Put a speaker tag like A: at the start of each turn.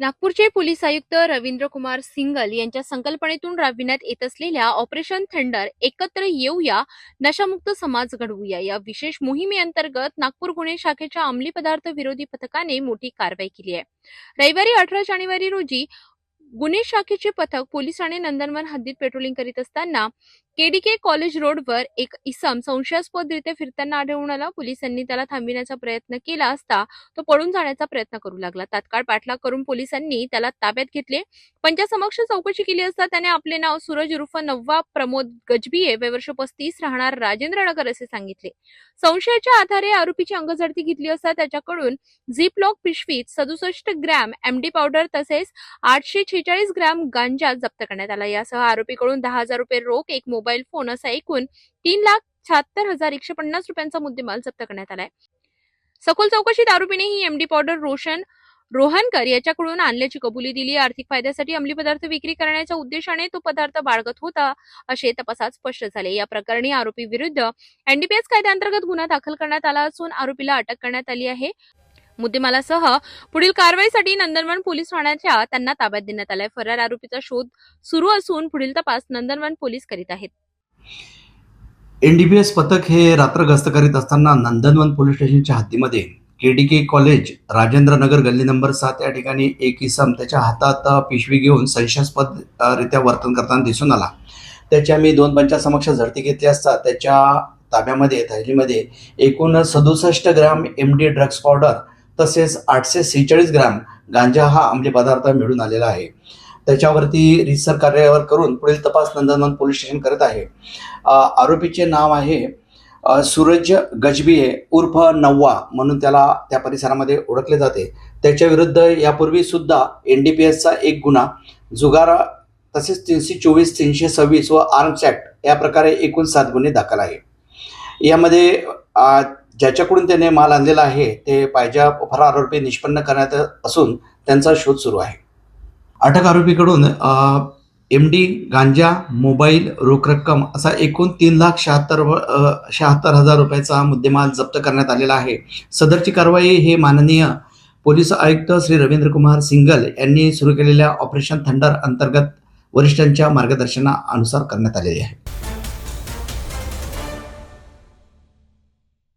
A: नागपूरचे पोलीस आयुक्त रवींद्र कुमार सिंगल यांच्या संकल्पनेतून राबविण्यात येत असलेल्या ऑपरेशन थंडर एकत्र येऊया नशामुक्त समाज घडवूया. या विशेष मोहिमेअंतर्गत नागपूर गुन्हे शाखेच्या अंमली पदार्थ विरोधी पथकाने मोठी कारवाई केली आहे. रविवारी अठरा जानेवारी रोजी गुन्हे शाखेचे पथक पोलीस नंदनवन हद्दीत पेट्रोलिंग करीत असताना केडीके कॉलेज रोडवर एक इसम संशयास्पदरित्या फिरताना आढळून आला. पोलिसांनी त्याला थांबविण्याचा प्रयत्न केला असता तो पळून जाण्याचा प्रयत्न करू लागला. तात्काळ पाठलाग करून पोलिसांनी त्याला ताब्यात घेतले. पंचासमक्ष चौकशी केली असता त्याने आपले नाव सूरज उर्फ नव्वा प्रमोद गजबिये वयवर्ष पस्तीस राहणार राजेंद्रनगर असे सांगितले. संशयाच्या आधारे आरोपीची अंगझडती घेतली असता त्याच्याकडून झिप लॉक पिशवीत सदुसष्ट ग्रॅम एमडी पावडर तसेच आठशे छेचाळीस ग्रॅम गांजा जप्त करण्यात आला. यासह आरोपीकडून दहा हजार रुपये रोख एक मोबाईल फोन असा एकूण तीन लाख शहात्तर हजार एकशे पन्नास रुपयांचा मुद्देमाल जप्त करण्यात आलाय. सखोल चौकशीत आरोपीने ही एमडी पावडर रोशन रोहनकर याच्याकडून आणल्याची कबुली दिली. आर्थिक फायद्यासाठी अंमली पदार्थ विक्री करण्याच्या उद्देशाने तो पदार्थ बाळगत होता असे तपासात स्पष्ट झाले. या प्रकरणी आरोपी विरुद्ध एनडीपीएस कायद्याअंतर्गत गुन्हा दाखल करण्यात आला असून आरोपीला अटक करण्यात आली आहे. मुद्देमालासह पुढील कारवाईसाठी नंदनवन पोलीस ठाण्याच्या त्यांना ताब्यात देण्यात आलाय. फरार आरोपीचा शोध सुरू असून पुढील तपास नंदनवन पोलीस करीत आहेत.
B: एनडीपीएस पथक हे रात्र गस्त करीत असताना नंदनवन पोलीस स्टेशनच्या हद्दीमध्ये केडीके कॉलेज राजेंद्र नगर गल्ली नंबर सात या ठिकाणी एक इसम त्याच्या हातात पिशवी घेऊन संशयास्पद रित्या वर्तन करताना दिसून आला. त्याच्या मी दोन पंचासमक्ष झडती घेतली असता त्याच्या ताब्यामध्ये थैलीमध्ये एकूण सदुसष्ट gram M D drugs powder तसेच आठशे सेहेचाळीस ग्रॅम गांजा हा अंमली पदार्थ मिळून आलेला आहे. त्याच्यावरती रिसर कार्यावर करून पुढील तपास नंदनवन पोलीस स्टेशन करत आहे. आरोपीचे नाव आहे सूरज गजबिये उर्फ नव्वा म्हणून त्याला त्या परिसरामध्ये ओळखले जाते. त्याच्या विरुद्ध यापूर्वी सुद्धा एन डी पी एसचा एक गुन्हा जुगारा तसेच तीनशे चोवीस तीनशे सव्वीस व आर्म्स ॲक्ट या प्रकारे एकूण सात गुन्हे दाखल आहे. यामध्ये ज्याच्याकडून त्याने माल आणलेला आहे ते पायज्या फरार आरोपी निष्पन्न करण्यात असून त्यांचा शोध सुरू आहे. अटक आरोपीकडून एम डी गांजा मोबाईल रोख रक्कम असा एकूण तीन लाख शहात्तर व- शहात्तर हजार रुपयाचा मुद्देमाल जप्त करण्यात आलेला आहे. सदरची कारवाई हे माननीय पोलीस आयुक्त श्री रवींद्र कुमार सिंगल यांनी सुरू केलेल्या ऑपरेशन थंडर अंतर्गत वरिष्ठांच्या मार्गदर्शनानुसार करण्यात आलेली आहे.